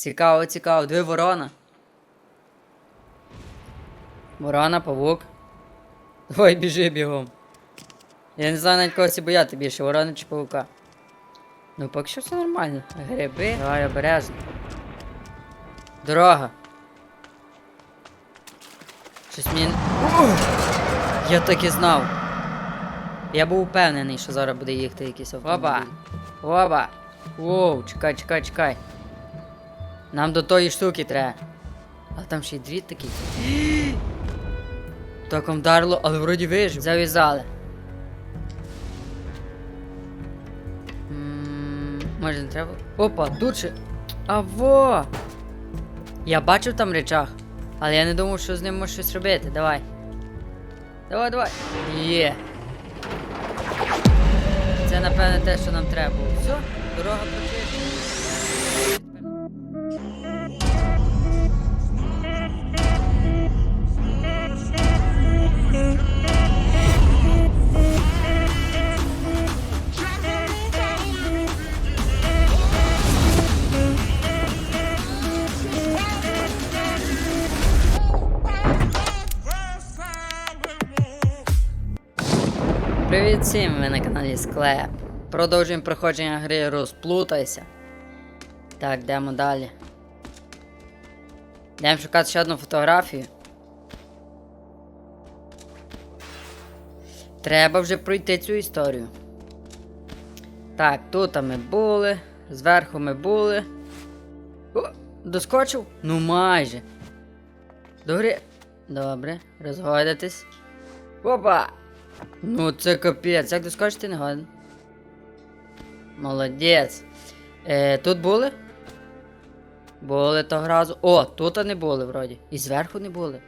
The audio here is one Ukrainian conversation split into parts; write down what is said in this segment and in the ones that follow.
Цікаво, цікаво. Дві ворона. Ворона, павук. Ой, біжи бігом. Я не знаю навіть когось і бояти більше, ворони чи павука. Ну, поки що все нормально. Гриби. Давай обережно. Дорога. Щось мені. Я так і знав. Я був впевнений, що зараз буде їхати якийсь автомобіль. Оба! Оба! Воу, чекай, чекай, чекай. Нам до тої штуки треба. А там ще й дві такі. Током вдарило, але вроді вижив. Зав'язали. Може не треба. Опа, тут ще. А! Я бачив там речах, але я не думав, що з ним може щось робити. Давай. Давай, давай. Є. Це напевне те, що нам треба. Все, дорога прочищена. Привіт всім, ви на каналі Склеп. Продовжуємо проходження гри Розплутайся. Так, йдемо далі. Йдемо шукати ще одну фотографію. Треба вже пройти цю історію. Так, тут ми були, зверху ми були. О, доскочив? Ну майже. Добре. Добре, розгойдатись. Опа! Ну це капець, як доскочити не годен. Молодець. Е, тут були? Були того разу. О, тут не були вроді. І зверху не були.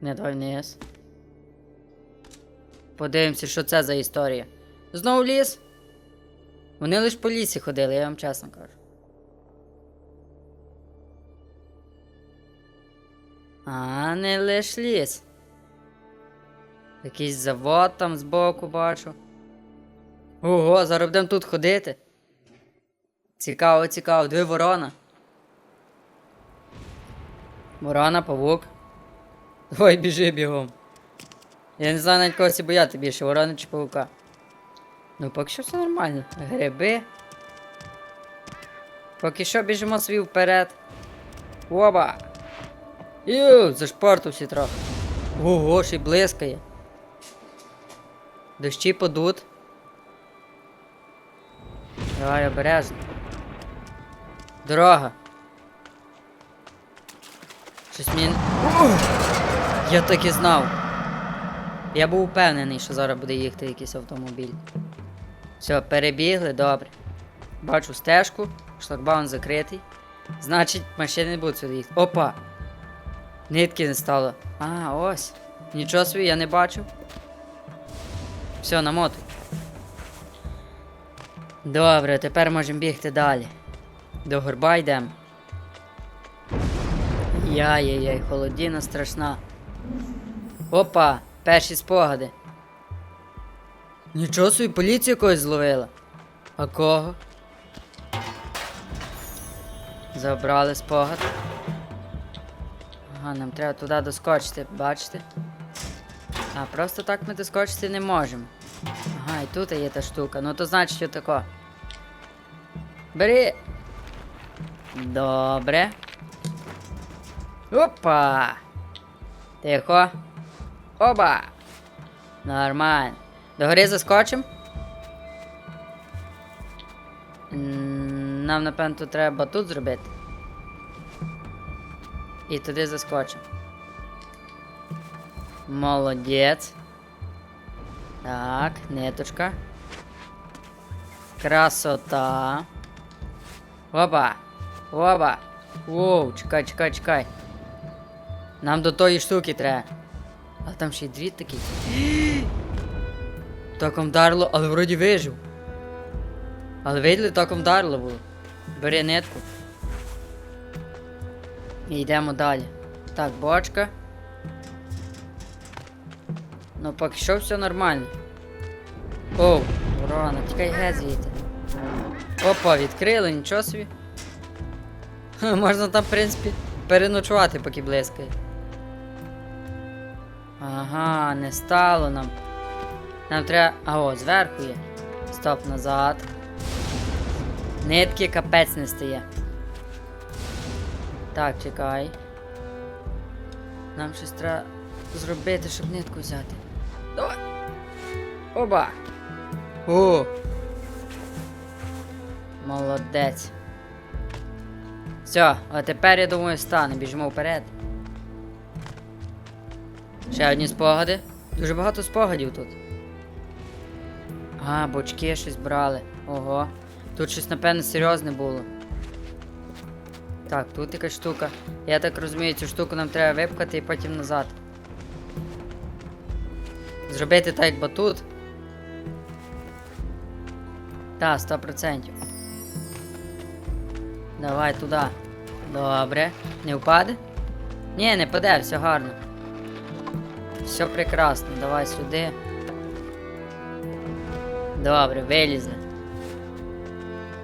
Не давай вниз. Подивимося, що це за історія. Знову ліс? Вони лише по лісі ходили, я вам чесно кажу. А, не лиш ліс. Якийсь завод там збоку бачу. Ого, зараз будемо тут ходити. Цікаво, цікаво, дві ворона. Ворона, павук. Ой, біжи бігом. Я не знаю навіть когось і бояти більше, ворони чи павука. Ну, поки що все нормально. Гриби. Поки що біжимо собі вперед. Оба! Ю, зашпортався трохи. Ого, ще й блискає. Дощі подут. Давай обережно. Дорога. Щось мені. Я так і знав. Я був впевнений, що зараз буде їхати якийсь автомобіль. Все, перебігли, добре. Бачу стежку, шлагбаун закритий. Значить, машини не будуть сюди їхати. Опа! Нитки не стало. А, ось. Нічого собі, я не бачив. Все, намотуй. Добре, тепер можемо бігти далі. До горба йдемо. Яй-яй-яй, холодіна страшна. Опа, перші спогади. Нічого собі, поліцію когось зловила. А кого? Забрали спогад. Ага, нам треба туди доскочити, бачите? А, просто так ми доскочити не можемо. Ага, і тут є та штука. Ну то значить що тако. Бери. Добре. Опа! Тихо. Оба! Нормально. Догори заскочим. Нам, напевно, треба тут зробити. І туди заскочимо. Молодець. Так, ниточка. Красота. Опа. Опа. Воу, чекай, чекай, чекай. Нам до тої штуки треба. А там ще й дві такі. Током вдарило, але вроді вижив. Але видали, током вдарило було. Бери нитку. І йдемо далі. Так, бочка. Ну, поки що все нормально. Оу, ворона, тікай геть звідти. Опа, відкрили, нічого собі. Можна там, в принципі, переночувати, поки блискає. Ага, не стало нам. Нам треба. А о, зверху є. Стоп назад. Нитки капець не стає. Так, чекай. Нам щось треба зробити, щоб нитку взяти. Давай. Оба. О. Молодець. Все, а тепер я думаю стане, біжимо вперед. Ще одні спогади. Дуже багато спогадів тут. А, бочки щось брали. Ого. Тут щось, напевно, серйозне було. Так, тут якась штука. Я так розумію, цю штуку нам треба випхати і потім назад. Зробити так, як батут. Так, 100%. Давай туди. Добре. Не впаде? Ні, не паде, все гарно. Все прекрасно, давай сюди. Добре, вилізли.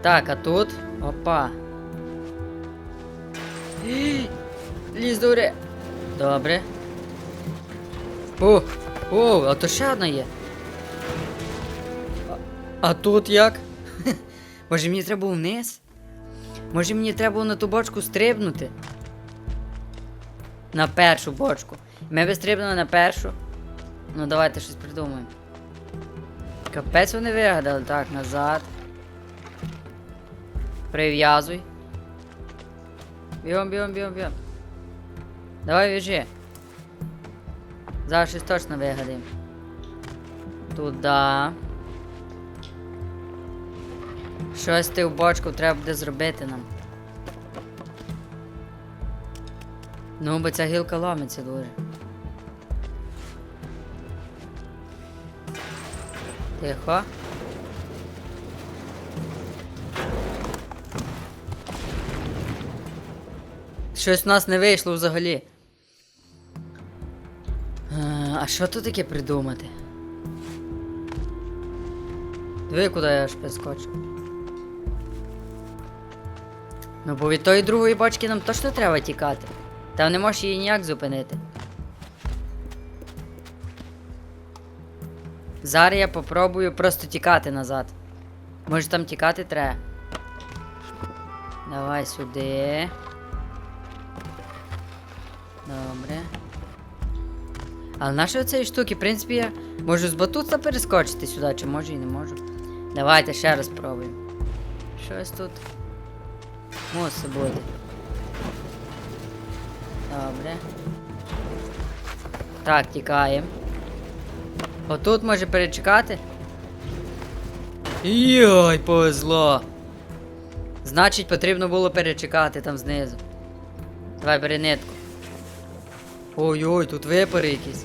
Так, а тут. Опа. Ліз дуре. Добре. О, о, а то ще одна є. А, а тут як? Може мені треба вниз? Може мені треба на ту бочку стрибнути? На першу бочку. Ми би стрибнули на першу. Ну давайте щось придумаємо. Капець вони вигадали. Так, назад. Прив'язуй. Бігом, бігом, бігом, бігом. Давай біжи. Зараз щось точно вигадаємо. Туда. Щось з тих бочку треба буде зробити нам. Ну, бо ця гілка ломиться дуже. Тихо. Щось у нас не вийшло взагалі. А що тут таке придумати? Диви, куди я аж прискочив. Ну, бо від тої другої бочки нам точно треба тікати. Там не можеш її ніяк зупинити. Зараз я попробую просто тікати назад. Може там тікати треба. Давай сюди. Добре. Але нашої цієї штуки, в принципі, я можу з батута перескочити сюди, чи можу і не можу. Давайте ще раз спробуємо. Щось тут. Мусить бути. Добре. Так, тікаємо. Отут може перечекати. Йой, повезло. Значить, потрібно було перечекати там знизу. Давай бери нитку. Ой-ой, тут випари якісь.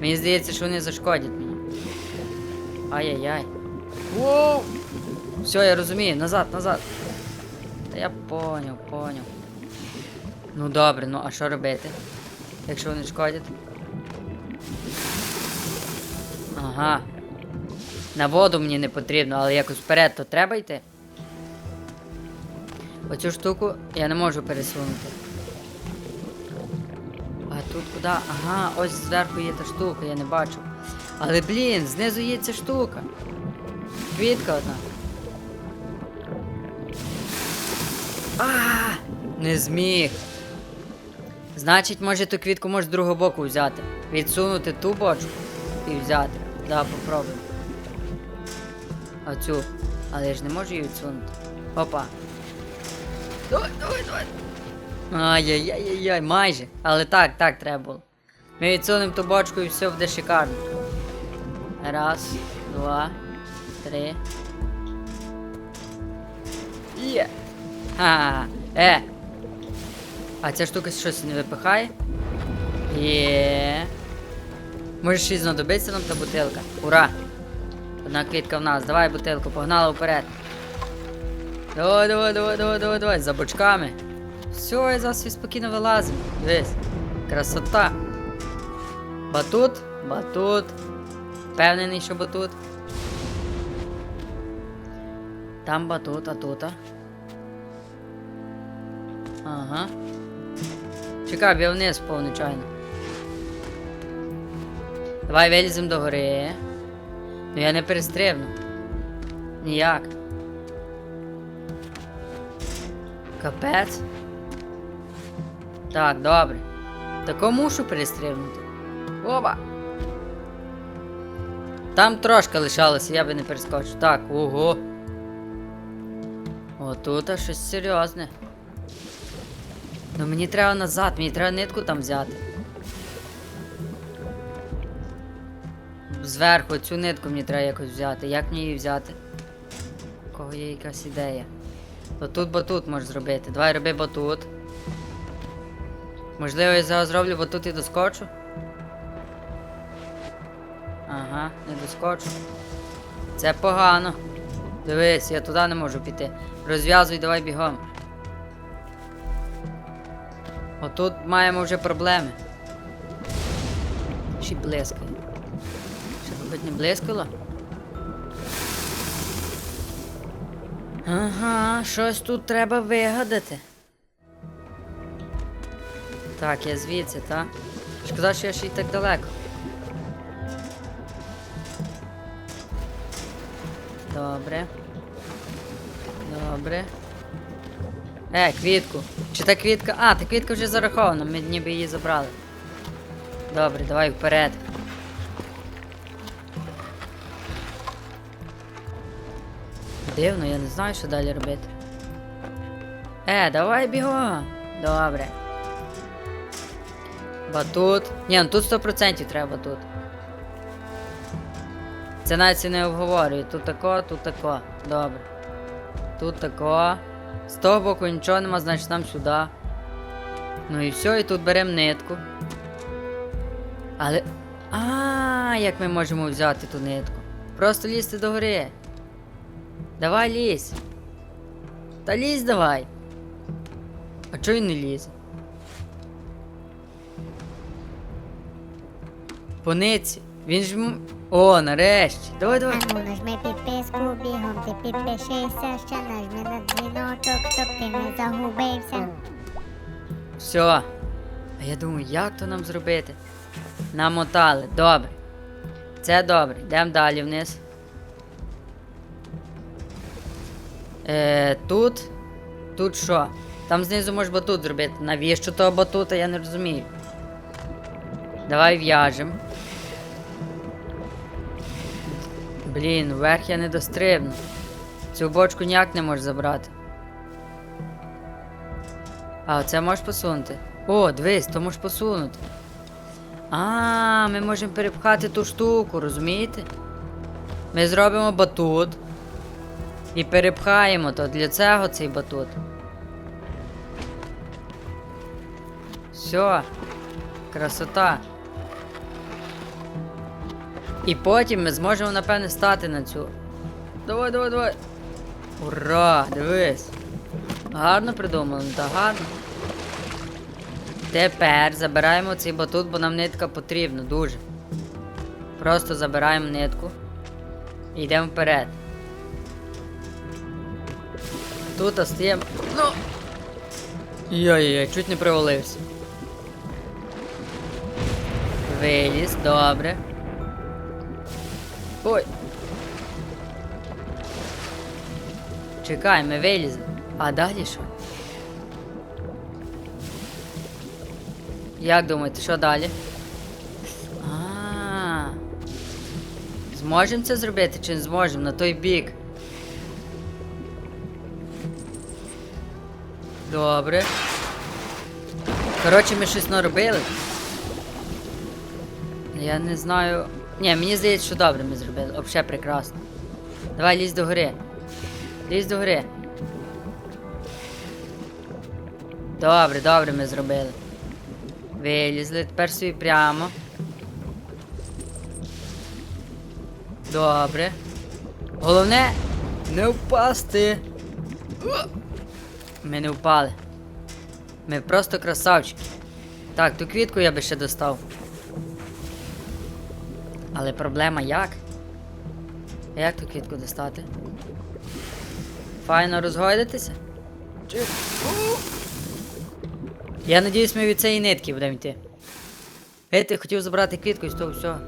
Мені здається, що вони зашкодять мені. Ай-яй-яй. Воу! Все, я розумію, назад, назад. Та я поняв, поняв. Ну добре, ну а що робити? Якщо вони шкодять? Ага. На воду мені не потрібно, але якось вперед то треба йти. Оцю штуку я не можу пересунути. Тут куди? Ага, ось зверху є та штука, я не бачу. Але блін, знизу є ця штука. Квітка одна. А, не зміг. Значить, може ту квітку можеш з другого боку взяти. Відсунути ту бочку і взяти. Да, попробуй. Оцю. Але я ж не можу її відсунути. Опа. Давай, давай, давай. Ай-яй-яй-яй, майже. Але так, так треба було. Ми відсунемо ту бочку і все буде шикарно. Раз, два, три. Є. Ха. Е. А ця штука щось не випихає. Є. Може щось знадобиться нам та бутилка. Ура! Одна квітка в нас. Давай бутилку, погнали вперед. Давай, давай, давай, давай, давай, давай, за бочками. Все, я зараз спокійно вилазимо. Дивись. Красота. Батут, батут. Впевнений, що батут. Там батут, а тут. Ага. Чекай, я вниз впав нечайно. Давай виліземо до гори. Ну я не перестрибну. Ніяк. Капець. Так, добре. Тако мушу перестрибнути. Оба! Там трошки лишалося, я би не перескочив. Так, ого. Отут щось серйозне. Ну мені треба назад, мені треба нитку там взяти. Зверху цю нитку мені треба якось взяти. Як мені її взяти? У кого є якась ідея? Отут батут можеш зробити. Давай роби батут. Можливо, я зараз зроблю батут і доскочу. Ага, не доскочу. Це погано. Дивись, я туди не можу піти. Розв'язуй, давай бігом. Отут маємо вже проблеми. Ще блискає. Щоб хоч не блискало? Ага, щось тут треба вигадати. Так, я звідси, так? Шкода, що я ще й так далеко. Добре. Добре. Е, квітку. Чи та квітка. А, та квітка вже зарахована, ми ніби її забрали. Добре, давай вперед. Дивно, я не знаю, що далі робити. Е, давай бігом. Добре. Батут. Ні, ну тут 100% треба тут. Це навіть не обговорює. Тут тако, тут тако. Добре. Тут тако. З того боку нічого нема, значить нам сюди. Ну і все, і тут беремо нитку. Але. А, як ми можемо взяти ту нитку? Просто лізти до гори. Давай лізь. Та лізь давай. А чого він не лізе? По ниці. Він ж. м- О, нарешті. Давай, давай. Ану, нажми підписку, бігом ти підпишися, ще нажми на дзвіночок, щоб ти не загубився. Все. А я думаю, як то нам зробити? Намотали, добре. Це добре. Йдемо далі вниз. Е, тут. Тут що? Там знизу можеш батут зробити. Навіщо того батута, я не розумію. Давай в'яжем. Блін, вверх я не дострибну. Цю бочку ніяк не можеш забрати. А, це можеш посунути. О, дивись, то можеш посунути. А, ми можемо перепхати ту штуку, розумієте? Ми зробимо батут. І перепхаємо то для цього цей батут. Все. Красота. І потім ми зможемо, напевне, стати на цю. Давай, давай, давай. Ура! Дивись. Гарно придумано, та гарно. Тепер забираємо цей батут, бо нам нитка потрібна дуже. Просто забираємо нитку. І йдемо вперед. Тут остаємо. Ну. Йой-йой, чуть не провалився. Виліз, добре. Ой. Чекай, ми виліземо. А далі що? Як думаєте, що далі? А, -а, -а. Зможемо це зробити чи не зможемо на той бік? Добре. Коротше, ми щось наробили. Я не знаю. Ні, мені здається, що добре ми зробили. Взагалі прекрасно. Давай лізь до гори. Лізь до гори. Добре, добре ми зробили. Вилізли, тепер собі прямо. Добре. Головне не впасти. Ми не впали. Ми просто красавчики. Так, ту квітку я би ще достав. Але проблема як? Як ту квітку достати? Файно розгойдитися? Чи... Я надіюсь, ми від цієї нитки будемо йти. Гей, ти хотів забрати квітку і з того всього.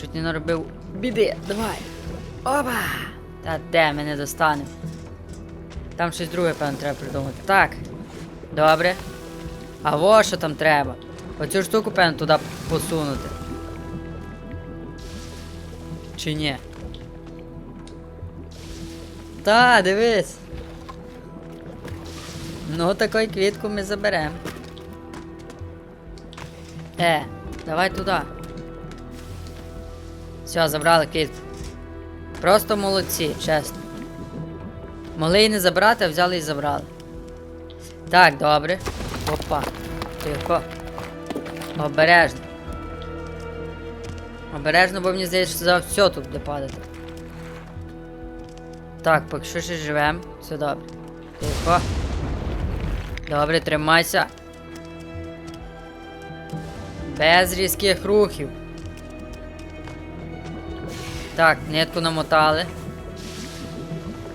Чуть не наробив біди. Давай. Опа! Та де ми не достанемо? Там щось друге, певно, треба придумати. Так. Добре. А во що там треба? Оцю штуку, певно, туди посунути. Чи ні? Та, дивись. Ну, такої квітку ми заберемо. Е, давай туди. Все, забрали квітку. Просто молодці, чесно. Могли і не забрати, а взяли і забрали. Так, добре. Опа. Тихо. Обережно. Обережно, бо мені здається, що за все тут буде падати. Так, поки що ще живемо. Все добре. Тихо. Добре, тримайся. Без різких рухів. Так, нитку намотали.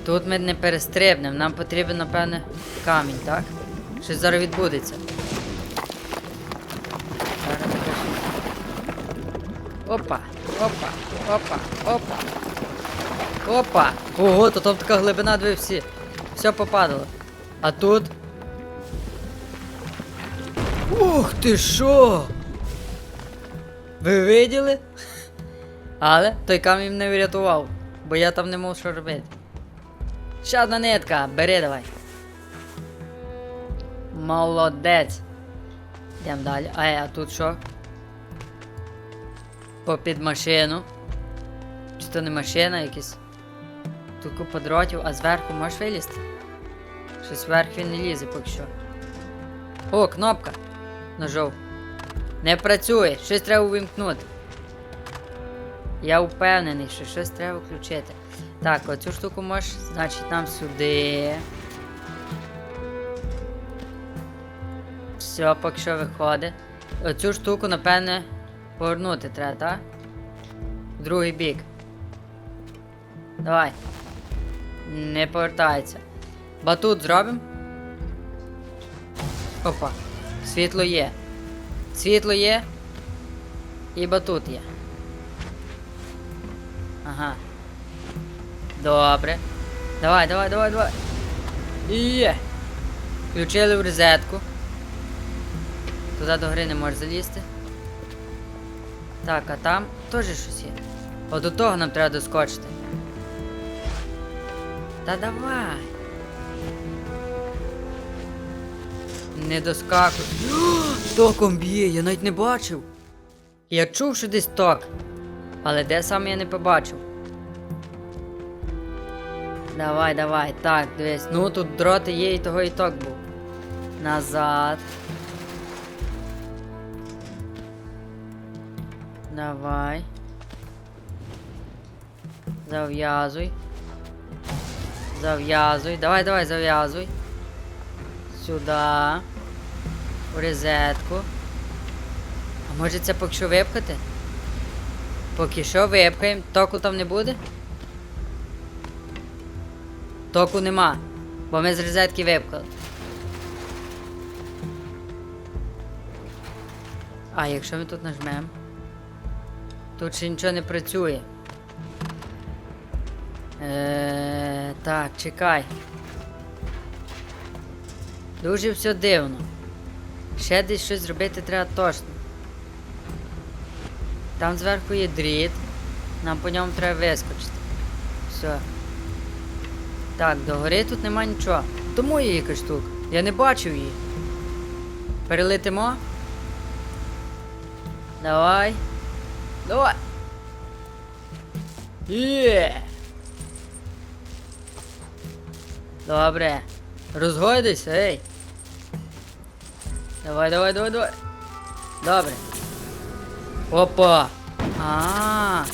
Тут ми не перестрибнемо, нам потрібен, напевне, камінь, так? Щось зараз відбудеться. Опа, опа, опа, опа. Опа! Ого, то там така глибина, диви всі. Все попадало. А тут. Ух ти що! Ви виділи? Але той камінь не врятував, бо я там не мав що робити. Ще одна нитка, бери давай. Молодець. Йдемо далі. А, а тут що? Попід машину. Чи то не машина якась? Тут купа дротів, а зверху можеш вилізти? Щось вверх він не лізе поки що. О, кнопка. Нажов. Не працює, щось треба увімкнути. Я впевнений, що щось треба включити. Так, оцю штуку можеш, значить, нам сюди. Все, поки що виходить. Оцю штуку, напевне, повернути треба, так? Другий бік. Давай. Не повертається. Батут зробимо. Опа. Світло є. Світло є. І батут є. Ага. Добре. Давай, давай, давай, давай. Є. Включили в розетку. Туди до гри не можеш залізти. Так, а там теж щось є. От до того нам треба доскочити. Та давай. Не доскакуй. Током б'є, я навіть не бачив. Я чув, що десь ток. Але де саме я не побачив. Давай, давай, так, дивись. Ну тут дроти є і того і ток був. Назад. Давай. Зав'язуй. Зав'язуй. Давай, давай, зав'язуй. Сюди. У розетку. А може це поки що випхати? Поки що випхаємо. Току там не буде? Току нема. Бо ми з розетки випхали. А, якщо ми тут нажмемо. Тут ще нічого не працює. Е, так, чекай. Дуже все дивно. Ще десь щось зробити треба точно. Там зверху є дріт. Нам по ньому треба вискочити. Все. Так, догори тут нема нічого. Тому є якась штука. Я не бачив її. Перелетимо. Давай. Давай. Є. Добре. Розгойдайся, ей. Давай, давай, давай, давай. Добре. Опа. А.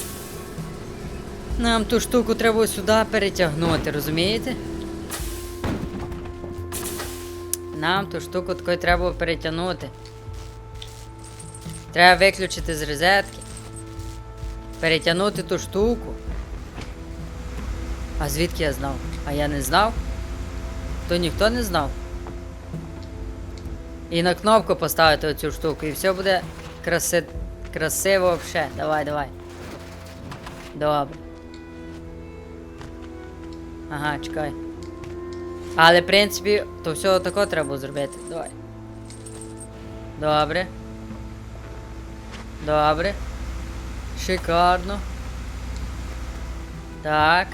Нам ту штуку треба сюди перетягнути, розумієте? Нам ту штуку такою треба перетягнути. Треба виключити з розетки. Перетягнути ту штуку. А звідки я знав? А я не знав? То ніхто не знав. І на кнопку поставити оцю штуку, і все буде краси... красиво взагалі. Давай, давай. Добре. Ага, чекай. Але, в принципі, то все тако треба зробити. Давай. Добре. Добре. Шикарно. Так.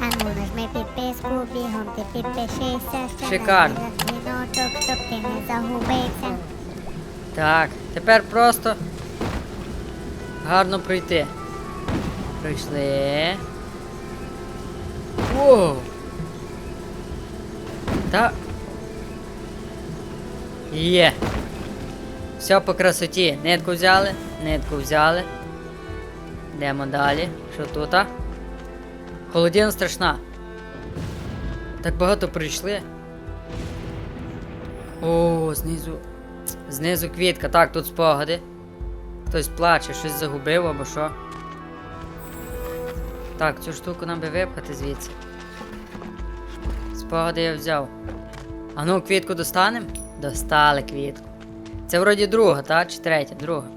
А ну нажми підписку, бігом ти підпишися, ще Шикарно. на дзвіночок, щоб ти не загубився. Так. Тепер просто гарно пройти. Пройшли. Воу. Та. Є. Все по красоті. Нитку взяли, нитку взяли. Йдемо далі. Що тут? а? Холодина страшна. Так багато прийшли. О, знизу. Знизу квітка. Так, тут спогади. Хтось плаче, щось загубив або що. Так, цю штуку нам би випхати звідси. Спогади я взяв. А ну, квітку достанем? Достали квітку. Це вроді друга, так? Чи третя? Друга.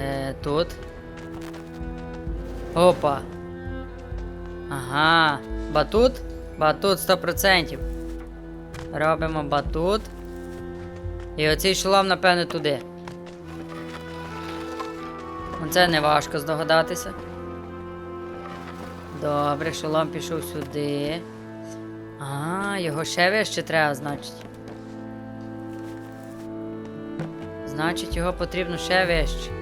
Е, тут. Опа. Ага. Батут? Батут 100%. Робимо батут. І оцей шолом, напевне, туди. Це не важко здогадатися. Добре, шолом пішов сюди. А, його ще вище треба, значить. Значить, його потрібно ще вище.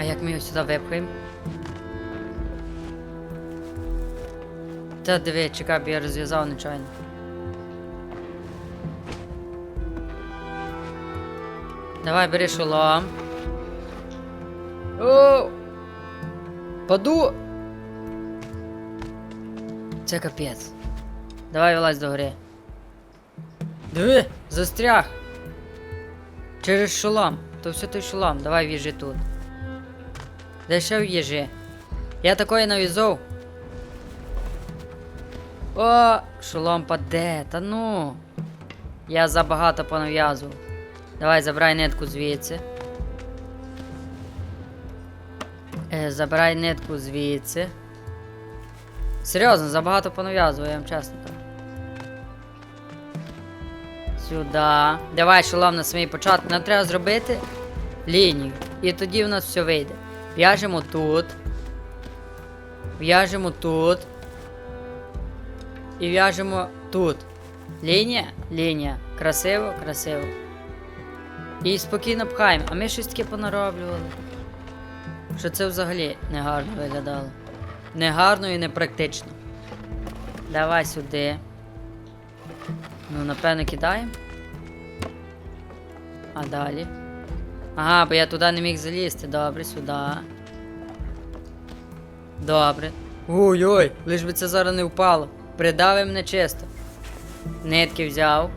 А як ми його сюди випхаємо? Та диви, чекай, бо я розв'язав нечайно. Давай, бери шолом. О! Паду! Це капець. Давай вилазь до гори. Диви, застряг. Через шолом. То все той шолом. Давай в'їжджи тут. Ще в'їжджи? Я такої навізов. О, шолом паде, та ну. Я забагато понав'язував. Давай, забирай нитку звідси. Е, забирай нитку звідси. Серйозно, забагато понав'язував, я вам чесно кажу. Сюди. Давай, шолом на самий початок. Нам треба зробити лінію. І тоді в нас все вийде. В'яжемо тут. В'яжемо тут. І в'яжемо тут. Лінія, лінія. Красиво, красиво. І спокійно пхаємо. А ми щось таке понароблювали. Що це взагалі негарно виглядало. Негарно і непрактично. Давай сюди. Ну, напевно, кидаємо. А далі. Ага, бо я туди не міг залізти. Добре, сюди. Добре. Ой-ой, лиш би це зараз не впало. Придавив мене чисто. Нитки взяв.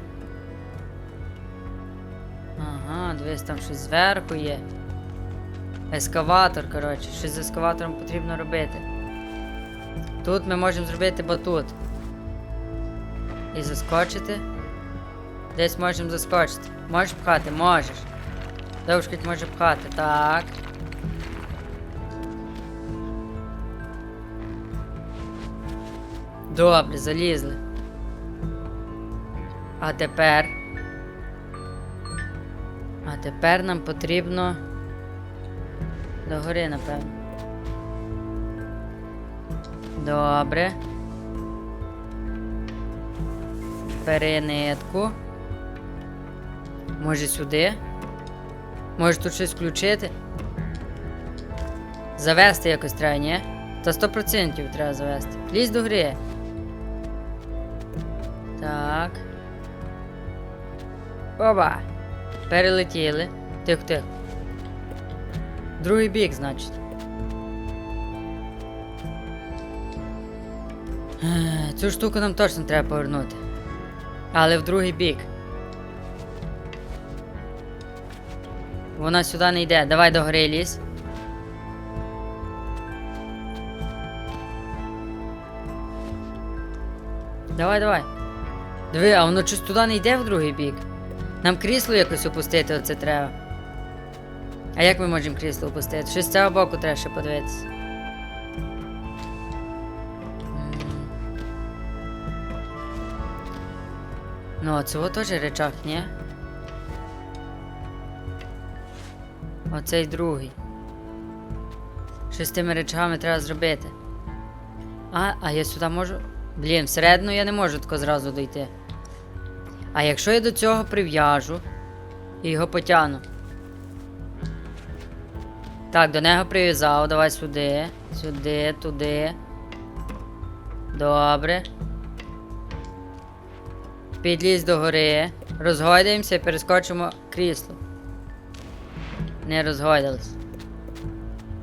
Ага, дивись, там щось зверху є. Ескаватор, коротше, щось з ескаватором потрібно робити. Тут ми можемо зробити батут. І заскочити. Десь можемо заскочити. Можеш пхати? Можеш. Довшкать може пхати. Так. Добре, залізли. А тепер. А тепер нам потрібно. До гори, напевно. Добре. Бери нитку. Може сюди? Може тут щось включити? Завести якось треба, ні? Та 100% треба завести. Лізь до гри. Так. Оба. Перелетіли. Тихо. Другий бік, значить. Цю штуку нам точно треба повернути. Але в другий бік. Вона сюди не йде. Давай до гори лізь. Давай, давай. Диви, а воно щось туди не йде в другий бік. Нам крісло якось опустити, оце треба. А як ми можемо крісло опустити? Щось з цього боку треба ще подивитися. Ну, а цього теж речах, ні? Оцей другий. Щось з тими речами треба зробити. А, а я сюди можу. Блін, всередину я не можу тако зразу дойти. А якщо я до цього прив'яжу і його потягну. Так, до нього прив'язав, давай сюди, сюди, туди. Добре. Підлізь до гори. Розгойдаємося і перескочимо крісло. Не розгойдались.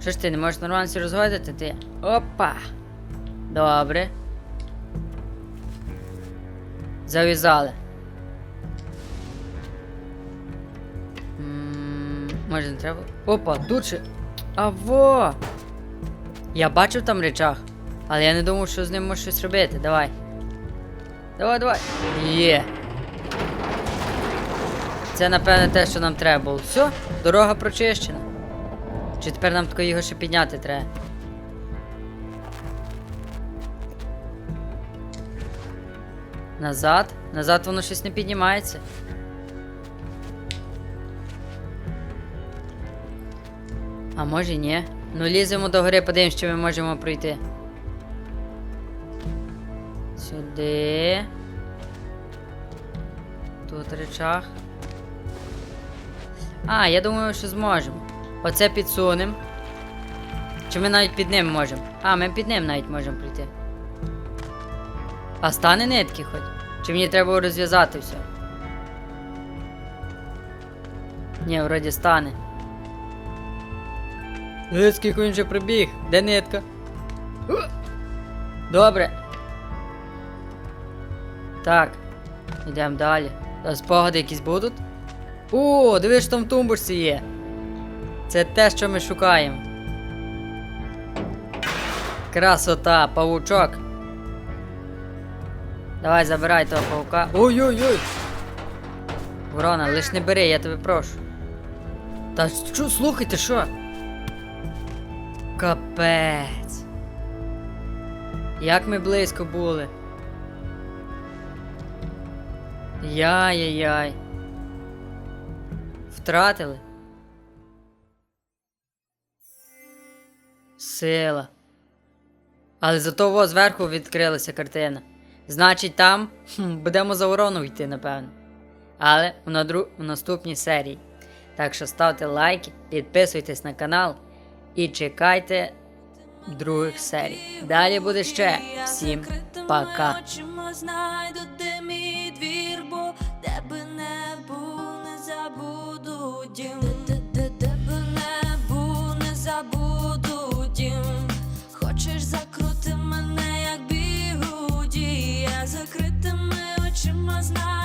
Що ж ти, не можеш нормально сі розгойдати ти? Опа! Добре. Зав'язали. Може не треба. Опа, тут ще. А во! Я бачив там речах, але я не думав, що з ним може щось робити. Давай. Давай, давай. Є. Це, напевне, те, що нам треба було. Все, дорога прочищена. Чи тепер нам тако його ще підняти треба? Назад? Назад воно щось не піднімається. А може ні. Ну ліземо до гори, подивимось, чи ми можемо пройти. Сюди. Тут речах. А, я думаю, що зможемо. Оце підсунемо. Чи ми навіть під ним можемо? А, ми під ним навіть можемо прийти. А стане нитки хоч? Чи мені треба розв'язати все? Ні, вроді стане. Е, скільки він вже прибіг? Де нитка? Добре. Так. Йдемо далі. Спогади якісь будуть? О, дивись, що там в тумбочці є. Це те, що ми шукаємо. Красота, павучок. Давай забирай того паука. Ой-ой-ой! Ворона, лиш не бери, я тебе прошу. Та що, слухайте, що? Капець. Як ми близько були. Яй-яй-яй. Втратили. Сила. Але зато во зверху відкрилася картина. Значить, там хм, будемо за ворону йти, напевно. Але в, надру... в наступній серії. Так що ставте лайки, підписуйтесь на канал і чекайте других серій. Далі буде ще. Всім пока. was not.